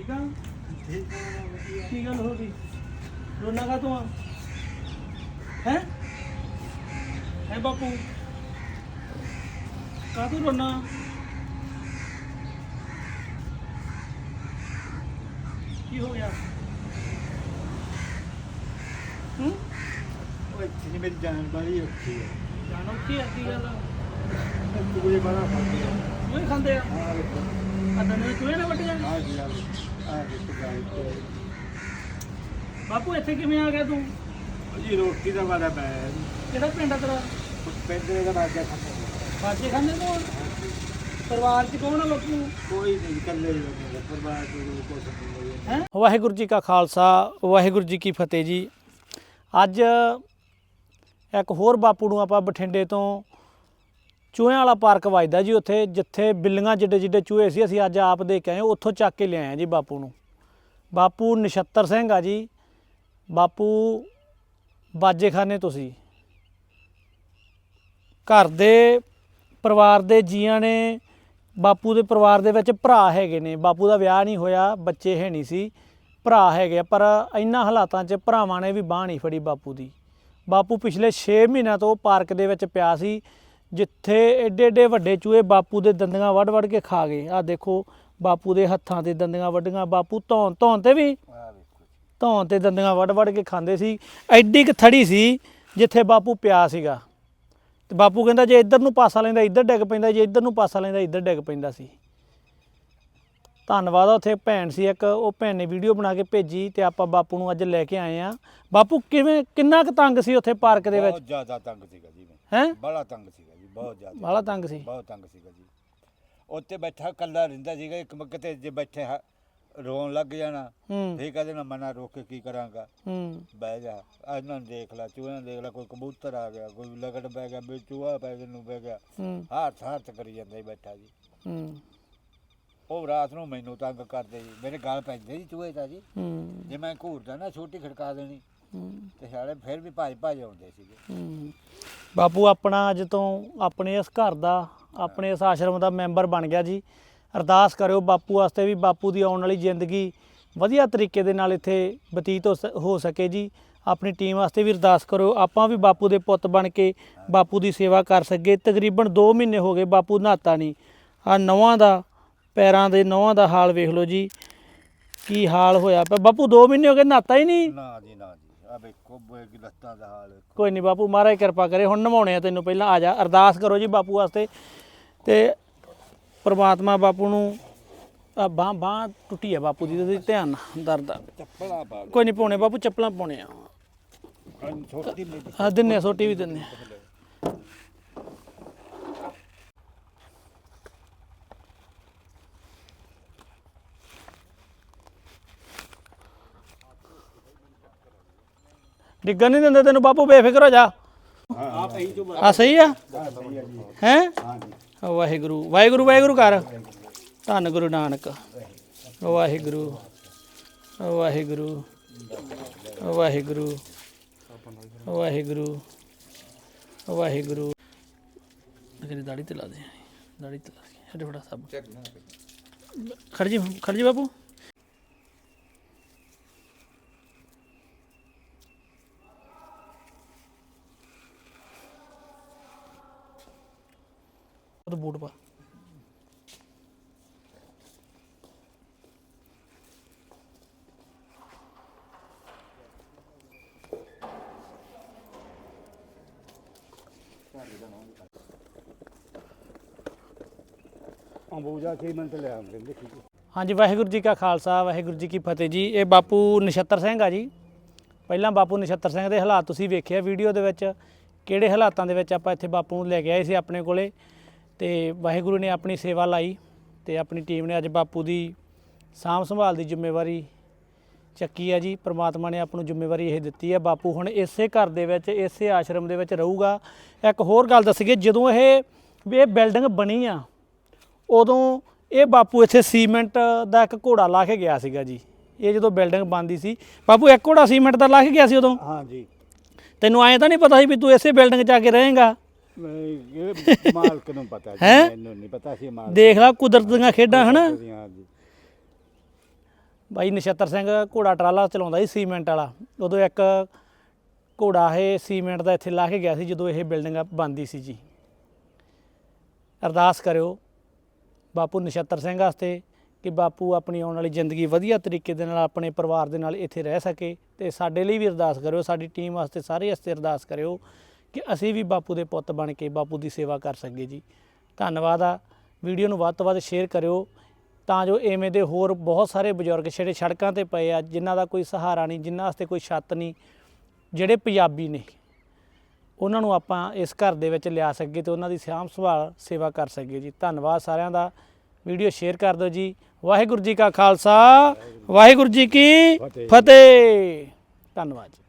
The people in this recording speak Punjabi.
ਠੀਕ ਆ? ਕੀ ਗੱਲ ਹੋ ਗਈ? ਰੋਣਾ ਕਾ ਤੂੰ ਹੈ? ਹੈ ਬਾਪੂ? ਕਾ ਤੂੰ ਰੋਣਾ ਕੀ ਹੋ ਗਿਆ? ਹੂੰ? ਉਹ ਇੱਥੇ ਨੀ ਮੇਰੀ ਜਾਨ ਬੜੀ ਔਖੀ ਹੈ ਜਾਨੋ ਕੀ ਹੈ ਕੀ ਗੱਲ ਕੋਈ ਬੜਾ ਫਾਟਿਆ ਉਹ ਖਾਂਦੇ ਆ। ਆ ਵੇਖੋ ਨਾ ਵੱਟ ਜਾਣ ਆ? ਆ ਆ ਗਾਈ ਤੇ ਬਾਪੂ ਇੱਥੇ ਕਿਵੇਂ ਆ ਗਿਆ ਤੂੰ? ਜੀ ਰੋਟੀ ਦਾ ਵਾਦਾ ਪੈ ਕਿਹੜਾ ਪਿੰਡ ਆ ਤੇਰਾ? ਪੈਂਦੇ ਦਾ ਬਾਜਾ ਖਾਂਦਾ ਬਾਜੇ ਖਾਂਦੇ ਤੂੰ ਪਰਿਵਾਰ ਚ ਕੌਣ ਆ ਬਾਪੂ? ਕੋਈ ਨਹੀਂ ਇਕੱਲੇ ਹੀ ਲੋਕ ਪਰਵਾਹ ਕੋਈ ਕੁਛ ਨਹੀਂ ਹੈ? ਵਾਹਿਗੁਰੂ ਜੀ ਕਾ ਖਾਲਸਾ ਵਾਹਿਗੁਰੂ ਜੀ ਕੀ ਫਤਿਹ ਜੀ। ਅੱਜ ਇੱਕ ਹੋਰ ਬਾਪੂ ਨੂੰ ਆਪਾਂ ਬਠਿੰਡੇ ਤੋਂ ਚੂਹਿਆਂ ਵਾਲਾ ਪਾਰਕ ਵੱਜਦਾ ਜੀ ਉੱਥੇ ਜਿੱਥੇ ਬਿੱਲੀਆਂ ਜਿੱਡੇ ਜਿੱਡੇ ਚੂਹੇ ਸੀ ਅਸੀਂ ਅੱਜ ਆਪ ਦੇ ਕੇ ਆਏ ਉੱਥੋਂ ਚੱਕ ਕੇ ਲਿਆਏ ਜੀ ਬਾਪੂ ਨੂੰ। ਬਾਪੂ ਨਛੱਤਰ ਸਿੰਘ ਆ ਜੀ। ਬਾਪੂ ਬਾਜੇਖਾਨੇ ਤੁਸੀਂ ਘਰ ਦੇ ਪਰਿਵਾਰ ਦੇ ਜੀਆਂ ਨੇ ਬਾਪੂ ਦੇ ਪਰਿਵਾਰ ਦੇ ਵਿੱਚ ਭਰਾ ਹੈਗੇ ਨੇ। ਬਾਪੂ ਦਾ ਵਿਆਹ ਨਹੀਂ ਹੋਇਆ ਬੱਚੇ ਹੈ ਨਹੀਂ ਸੀ ਭਰਾ ਹੈਗੇ ਆ, ਪਰ ਇੰਨਾ ਹਾਲਾਤਾਂ 'ਚ ਭਰਾਵਾਂ ਨੇ ਵੀ ਬਾਂਹ ਨਹੀਂ ਫੜੀ ਬਾਪੂ ਦੀ। ਬਾਪੂ ਪਿਛਲੇ 6 ਮਹੀਨਿਆਂ ਤੋਂ ਪਾਰਕ ਦੇ ਵਿੱਚ ਪਿਆ ਸੀ। ਜਿੱਥੇ ਏਡੇ ਏਡੇ ਵੱਡੇ ਚੂਹੇ ਬਾਪੂ ਦੇ ਦੰਦੀਆਂ ਵੱਢ ਵੱਢ ਕੇ ਖਾ ਗਏ। ਆ ਦੇਖੋ ਬਾਪੂ ਦੇ ਹੱਥਾਂ ਤੇ ਦੰਦੀਆਂ ਵੱਢੀਆਂ। ਬਾਪੂ ਧੌਣ ਧੌਣ ਤੇ ਵੀ? ਧੌਣ ਤੇ ਦੰਦੀਆਂ ਵੱਢ ਵੱਢ ਕੇ ਖਾਂਦੇ ਸੀ। ਐਡੀ ਕੁ ਥੜੀ ਸੀ ਜਿੱਥੇ ਬਾਪੂ ਪਿਆ ਸੀਗਾ। ਤੇ ਬਾਪੂ ਕਹਿੰਦਾ ਜੇ ਇੱਧਰ ਨੂੰ ਪਾਸਾ ਲੈਂਦਾ ਇੱਧਰ ਡਿੱਗ ਪੈਂਦਾ ਜੇ ਇੱਧਰ ਨੂੰ ਪਾਸਾ ਲੈਂਦਾ ਇੱਧਰ ਡਿੱਗ ਪੈਂਦਾ ਸੀ। ਧੰਨਵਾਦ ਉੱਥੇ ਭੈਣ ਸੀ ਇੱਕ ਉਹ ਭੈਣ ਨੇ ਵੀਡੀਓ ਬਣਾ ਕੇ ਭੇਜੀ ਤੇ ਆਪਾਂ ਬਾਪੂ ਨੂੰ ਅੱਜ ਲੈ ਕੇ ਆਏ ਆ। ਬਾਪੂ ਕਿਵੇਂ ਕਿੰਨਾ ਕੁ ਤੰਗ ਸੀ ਉੱਥੇ ਪਾਰਕ ਦੇ ਵਿੱਚ? ਬਹੁਤ ਜ਼ਿਆਦਾ ਤੰਗ ਸੀਗਾ ਜੀ ਹੈ? ਬੜਾ ਤੰਗ ਸੀਗਾ। ਬਹੁਤ ਜ਼ਿਆਦਾ ਬਾਲਾ ਤੰਗ ਸੀ। ਬਹੁਤ ਤੰਗ ਸੀਗਾ ਜੀ। ਉੱਤੇ ਬੈਠਾ ਕੱਲਾ ਰਹਿੰਦਾ ਸੀਗਾ ਇੱਕ ਮੱਕ ਤੇ ਜੇ ਬੈਠੇ ਹ- ਰੋਣ ਲੱਗ ਜਾਣਾ। ਹੂੰ। ਫੇਰ ਕਹਿੰਦੇ ਨਾ ਮਨਾ ਰੋਕ ਕੇ ਕੀ ਕਰਾਂਗਾ? ਹੂੰ। ਬਹਿ ਜਾ। ਆਹ ਇਹਨਾਂ ਨੂੰ ਦੇਖ ਲੈ ਚੂਹਿਆਂ ਨੂੰ ਦੇਖ ਲੈ ਕੋਈ ਕਬੂਤਰ ਆ ਗਿਆ ਕੋਈ ਲਗੜ ਬਹਿ ਗਿਆ ਵੀ ਚੂਹਾ ਪੈ ਗਿਆ ਨੂੰ ਬਹਿ ਗਿਆ। ਹੂੰ। ਹਾਥ ਹਾਥ ਕਰੀ ਜਾਂਦਾ ਬੈਠਾ ਜੀ। ਹੂੰ। ਉਹ ਰਾਤ ਨੂੰ ਮੈਨੂੰ ਤੰਗ ਕਰਦੇ ਜੀ। ਮੇਰੇ ਗਾਲ ਪੈਂਦੇ ਜੀ ਚੂਹੇ ਤਾਂ ਜੀ। ਹੂੰ। ਜੇ ਮੈਂ ਘੂਰਦਾ ਨਾ ਛੋਟੀ ਖੜਕਾ ਦੇਣੀ। ਤੇ ਸਾਲੇ ਫਿਰ ਵੀ ਭੱਜ ਭੱਜ ਆਉਂਦੇ ਸੀਗੇ। ਬਾਪੂ ਆਪਣਾ ਅੱਜ ਤੋਂ ਆਪਣੇ ਇਸ ਘਰ ਦਾ ਆਪਣੇ ਇਸ ਆਸ਼ਰਮ ਦਾ ਮੈਂਬਰ ਬਣ ਗਿਆ ਜੀ। ਅਰਦਾਸ ਕਰਿਓ ਬਾਪੂ ਵਾਸਤੇ ਵੀ ਬਾਪੂ ਦੀ ਆਉਣ ਵਾਲੀ ਜ਼ਿੰਦਗੀ ਵਧੀਆ ਤਰੀਕੇ ਦੇ ਨਾਲ ਇੱਥੇ ਬਤੀਤ ਹੋ ਸ- ਹੋ ਸਕੇ ਜੀ। ਆਪਣੀ ਟੀਮ ਵਾਸਤੇ ਵੀ ਅਰਦਾਸ ਕਰੋ ਆਪਾਂ ਵੀ ਬਾਪੂ ਦੇ ਪੁੱਤ ਬਣ ਕੇ ਬਾਪੂ ਦੀ ਸੇਵਾ ਕਰ ਸਕੇ ਤਕਰੀਬਨ 2 ਮਹੀਨੇ ਹੋ ਗਏ ਬਾਪੂ ਨਹਾਤਾ ਨਹੀਂ। ਆ ਨੌਵਾਂ ਦਾ ਪੈਰਾਂ ਦੇ ਨੌਵਾਂ ਦਾ ਹਾਲ ਵੇਖ ਲਓ ਜੀ। ਕੀ ਹਾਲ ਹੋਇਆ ਪਿਆ? ਬਾਪੂ 2 ਮਹੀਨੇ ਹੋ ਗਏ ਨਹਾਤਾ ਹੀ ਨਹੀਂ? ਨਾ ਜੀ ਨਾ ਜੀ। ਆ ਵੇਖੋ ਬੋਏ ਕੀ ਲੱਤਾਂ ਦਾ ਹਾਲ ਵੇਖੋ। ਕੋਈ ਨਹੀਂ ਬਾਪੂ ਮਹਾਰਾਜ ਕਿਰਪਾ ਕਰੇ ਹੁਣ ਨਵਾਉਣੇ ਆ ਤੈਨੂੰ ਪਹਿਲਾਂ ਆ ਜਾ ਅਰਦਾਸ ਕਰੋ ਜੀ ਬਾਪੂ ਵਾਸਤੇ। ਤੇ ਪ੍ਰਮਾਤਮਾ ਬਾਪੂ ਨੂੰ ਆ ਬਾਹ ਬਾਹ ਟੁੱਟੀ ਆ ਬਾਪੂ ਦੀ ਤੇ ਧਿਆਨ ਨਾਲ ਦਰਦ ਆ। ਚੱਪਲਾਂ ਪਾ ਕੋਈ ਨਹੀਂ ਪਾਉਣੇ ਬਾਪੂ ਚੱਪਲਾਂ ਪਾਉਣੇ ਆ। ਛੋਟੀ ਮੇਰੀ ਆ ਦਿੰਨੇ ਆ ਸੋਟੀ ਵੀ ਦਿੰਨੇ ਆ। ਡਿੱਗਣ ਨਹੀਂ ਦਿੰਦੇ ਤੈਨੂੰ ਬਾਪੂ ਬੇਫਿਕਰ ਹੋ ਜਾ। ਆ ਪਈ ਜੋ ਆ? ਸਹੀ ਆ ਹੈ ਵਾਹਿਗੁਰੂ ਵਾਹਿਗੁਰੂ ਵਾਹਿਗੁਰੂ ਕਰ। ਧੰਨ ਗੁਰੂ ਨਾਨਕ। ਵਾਹਿਗੁਰੂ ਵਾਹਿਗੁਰੂ ਵਾਹਿਗੁਰੂ ਵਾਹਿਗੁਰੂ ਵਾਹਿਗੁਰੂ। ਤੇਰੀ ਦਾੜੀ ਤੇ ਲਾ ਦੇ। ਦਾੜੀ ਤੇ ਲਾ ਦੇ। ਹੱਡੇ ਫੜਾ ਸਭ। ਖੜ ਜੀ ਖੜ ਜੀ ਬਾਪੂ। ਉਹ ਬੂਟ ਪਾ। ਅੰਬੂਜਾ ਕੀ ਮੰਤ ਲੈ ਆਉਂਦੇ ਦੇਖੀ ਹਾਂਜੀ ਵਾਹਿਗੁਰੂ ਜੀ ਕਾ ਖਾਲਸਾ ਵਾਹਿਗੁਰੂ ਜੀ ਕੀ ਫਤਿਹ ਜੀ। ਇਹ ਬਾਪੂ ਨਛੱਤਰ ਸਿੰਘ ਆ ਜੀ। ਪਹਿਲਾਂ ਬਾਪੂ ਨਛੱਤਰ ਸਿੰਘ ਦੇ ਹਾਲਾਤ ਤੁਸੀਂ ਵੇਖਿਆ ਵੀਡੀਓ ਦੇ ਵਿੱਚ ਕਿਹੜੇ ਹਾਲਾਤਾਂ ਦੇ ਵਿੱਚ ਆਪਾਂ ਇੱਥੇ ਬਾਪੂ ਨੂੰ ਲੈ ਕੇ ਆਏ ਸੀ ਆਪਣੇ ਕੋਲੇ। ਤੇ ਵਾਹਿਗੁਰੂ ਨੇ ਆਪਣੀ ਸੇਵਾ ਲਾਈ ਤੇ ਆਪਣੀ ਟੀਮ ਨੇ ਅੱਜ ਬਾਪੂ ਦੀ ਸਾਂਭ ਸੰਭਾਲ ਦੀ ਜ਼ਿੰਮੇਵਾਰੀ ਚੱਕੀ ਹੈ ਜੀ। ਪ੍ਰਮਾਤਮਾ ਨੇ ਆਪ ਨੂੰ ਜ਼ਿੰਮੇਵਾਰੀ ਇਹ ਦਿੱਤੀ ਹੈ ਬਾਪੂ ਹੁਣ ਇਸੇ ਘਰ ਦੇ ਵਿੱਚ ਇਸੇ ਆਸ਼ਰਮ ਦੇ ਵਿੱਚ ਰਹੂਗਾ। ਇੱਕ ਹੋਰ ਗੱਲ ਦੱਸੀਏ ਜਦੋਂ ਇਹ ਵੀ ਇਹ ਬਿਲਡਿੰਗ ਬਣੀ ਆ ਉਦੋਂ ਇਹ ਬਾਪੂ ਇੱਥੇ ਸੀਮੈਂਟ ਦਾ ਇੱਕ ਘੋੜਾ ਲਾ ਕੇ ਗਿਆ ਸੀਗਾ ਜੀ। ਇਹ ਜਦੋਂ ਬਿਲਡਿੰਗ ਬਣਦੀ ਸੀ ਬਾਪੂ ਇੱਕ ਘੋੜਾ ਸੀਮੈਂਟ ਦਾ ਲਾ ਕੇ ਗਿਆ ਸੀ ਉਦੋਂ? ਹਾਂ ਜੀ। ਤੈਨੂੰ ਐਂ ਤਾਂ ਨਹੀਂ ਪਤਾ ਸੀ ਵੀ ਤੂੰ ਇਸੇ ਬਿਲਡਿੰਗ 'ਚ ਆ ਕੇ ਰਹੇਂਗਾ? ਇਹ ਮਾਲਕ ਨੂੰ ਪਤਾ ਜੀ ਹੈਂ? ਮੈਨੂੰ ਨਹੀਂ ਪਤਾ ਸੀ ਮਾਲਕ। ਦੇਖ ਲੈ ਕੁਦਰਤ ਦੀਆਂ ਖੇਡਾਂ ਹਨਾ? ਹਾਂ ਜੀ ਬਾਈ ਨਛੱਤਰ ਸਿੰਘ ਘੋੜਾ ਟਰਾਲਾ ਚਲਾਉਂਦਾ ਸੀ ਸੀਮੈਂਟ ਵਾਲਾ। ਉਦੋਂ ਇੱਕ ਘੋੜਾ ਇਹ ਸੀਮੈਂਟ ਦਾ ਇੱਥੇ ਲਾ ਕੇ ਗਿਆ ਸੀ ਜਦੋਂ ਇਹ ਬਿਲਡਿੰਗ ਬਣਦੀ ਸੀ ਜੀ। ਅਰਦਾਸ ਕਰਿਓ ਬਾਪੂ ਨਛੱਤਰ ਸਿੰਘ ਵਾਸਤੇ ਕਿ ਬਾਪੂ ਆਪਣੀ ਆਉਣ ਵਾਲੀ ਜ਼ਿੰਦਗੀ ਵਧੀਆ ਤਰੀਕੇ ਦੇ ਨਾਲ ਆਪਣੇ ਪਰਿਵਾਰ ਦੇ ਨਾਲ ਇੱਥੇ ਰਹਿ ਸਕੇ ਤੇ ਸਾਡੇ ਲਈ ਵੀ ਅਰਦਾਸ ਕਰਿਓ ਸਾਡੀ ਟੀਮ ਵਾਸਤੇ ਸਾਰੇ ਵਾਸਤੇ ਅਰਦਾਸ ਕਰਿਓ ਕਿ ਅਸੀਂ ਵੀ ਬਾਪੂ ਦੇ ਪੁੱਤ ਬਣ ਕੇ ਬਾਪੂ ਦੀ ਸੇਵਾ ਕਰ ਸਕੀਏ ਜੀ। ਧੰਨਵਾਦ ਆ। ਵੀਡੀਓ ਨੂੰ ਵੱਧ ਤੋਂ ਵੱਧ ਸ਼ੇਅਰ ਕਰਿਓ। ਤਾਂ ਜੋ ਐਵੇਂ ਦੇ ਹੋਰ ਬਹੁਤ ਸਾਰੇ ਬਜ਼ੁਰਗ ਜਿਹੜੇ ਸੜਕਾਂ ਤੇ ਪਏ ਆ ਜਿਨ੍ਹਾਂ ਦਾ ਕੋਈ ਸਹਾਰਾ ਨਹੀਂ ਜਿਨ੍ਹਾਂ ਵਾਸਤੇ ਕੋਈ ਛੱਤ ਨਹੀਂ ਜਿਹੜੇ ਪੰਜਾਬੀ ਨੇ ਉਹਨਾਂ ਨੂੰ ਆਪਾਂ ਇਸ ਘਰ ਦੇ ਵਿੱਚ ਲਿਆ ਸਕੀਏ ਤੇ ਉਹਨਾਂ ਦੀ ਸਾਂਭ ਸੰਭਾਲ ਸੇਵਾ ਕਰ ਸਕੀਏ ਜੀ। ਧੰਨਵਾਦ ਸਾਰਿਆਂ ਦਾ। ਵੀਡੀਓ ਸ਼ੇਅਰ ਕਰ ਦਿਓ ਜੀ। ਵਾਹਿਗੁਰੂ ਜੀ ਕਾ ਖਾਲਸਾ ਵਾਹਿਗੁਰੂ ਜੀ ਕੀ ਫਤਿਹ। ਫਤਿਹ। ਧੰਨਵਾਦ ਜੀ।